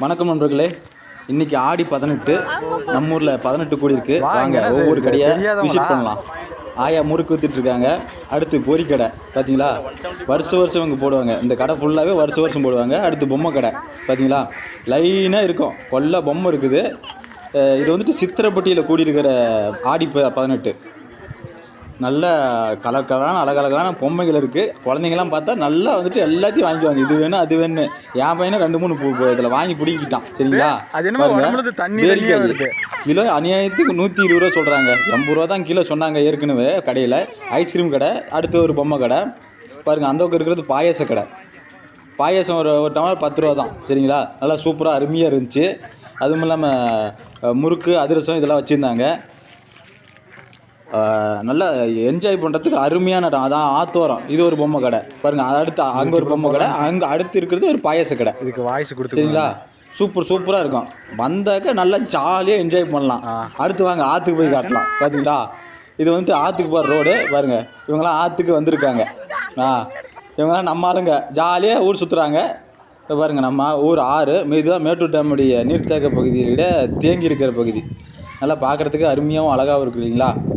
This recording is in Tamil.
வணக்கம் நண்பர்களே. இன்னைக்கு ஆடி பதினெட்டு. நம்ம ஊர்ல பதினெட்டு கோடி இருக்கு. வாங்க, ஒவ்வொரு? கடையை? விசிட் பண்ணலாம். ஆயா முறுக்கு வித்துட்டு இருக்காங்க. அடுத்து பொரி கடை. பார்த்தீங்களா வருஷம் வருஷம் இவங்க போடுவாங்க. இந்த கடை ஃபுல்லாகவே வருஷம் வருஷம் போடுவாங்க. அடுத்து பொம்மை கடை. பார்த்தீங்களா லைனாக இருக்கும். கொல்ல பொம்மை இருக்குது. இது வந்துட்டு சித்திரப்பட்டியில் கூடியிருக்கிற ஆடி ப- பதினெட்டு. நல்ல கலர் கலரான அழகழகான பொம்மைகள் இருக்குது குழந்தைங்கலாம் பார்த்தா நல்லா வந்துட்டு எல்லாத்தையும் வாங்கிக்குவாங்க இது வேணும் அது வேணும் என் பையனை ரெண்டு மூணு பூ இதில் வாங்கி பிடிக்கிட்டான். சரிங்களா? அது இருந்து தண்ணி. கிலோ அநியாயத்துக்கு நூற்றி இருபது ரூபா சொல்கிறாங்க எண்பது ரூபா தான் கிலோ சொன்னாங்க ஏற்கனவே கடையில். ஐஸ்கிரீம் கடை அடுத்து ஒரு பொம்மை கடை. பாருங்கள் அந்த பக்கம் இருக்கிறது பாயாச கடை. பாயாசம் ஒரு ஒரு டம்ளர் பத்து ரூபா தான். சரிங்களா? நல்லா சூப்பராக அருமையாக இருந்துச்சு. அதுவும் இல்லாமல் முறுக்கு அதிரசம் இதெல்லாம் வச்சுருந்தாங்க. நல்லா என்ஜாய் பண்ணுறதுக்கு அருமையான இடம். அதான் ஆத்தோரம். இது ஒரு பொம்மை கடை. பாருங்கள் அடுத்து அங்கே ஒரு பொம்மை கடை அங்கே அடுத்து இருக்கிறது ஒரு பாயாச கடை. இதுக்கு வாய்ஸ் கொடுத்து சரிங்களா? சூப்பர் சூப்பராக இருக்கும். வந்தாக்க நல்லா ஜாலியாக என்ஜாய் பண்ணலாம். அடுத்து வாங்க ஆற்றுக்கு போய் காட்டலாம். பார்த்தீங்களா இது வந்துட்டு ஆற்றுக்கு போகிற ரோடு பாருங்க. இவங்கெல்லாம் ஆற்றுக்கு வந்திருக்காங்க. ஆ. இவங்கெல்லாம் நம்ம ஆளுங்க. ஜாலியாக ஊர் சுற்றுறாங்க பாருங்க நம்ம ஊர் ஆறு. இதுதான் மேட்டூர் டேமுடைய நீர்த்தேக்க பகுதியில தேங்கி இருக்கிற பகுதி. நல்லா பார்க்குறதுக்கு அருமையாகவும் அழகாகவும் இருக்கு இல்லைங்களா?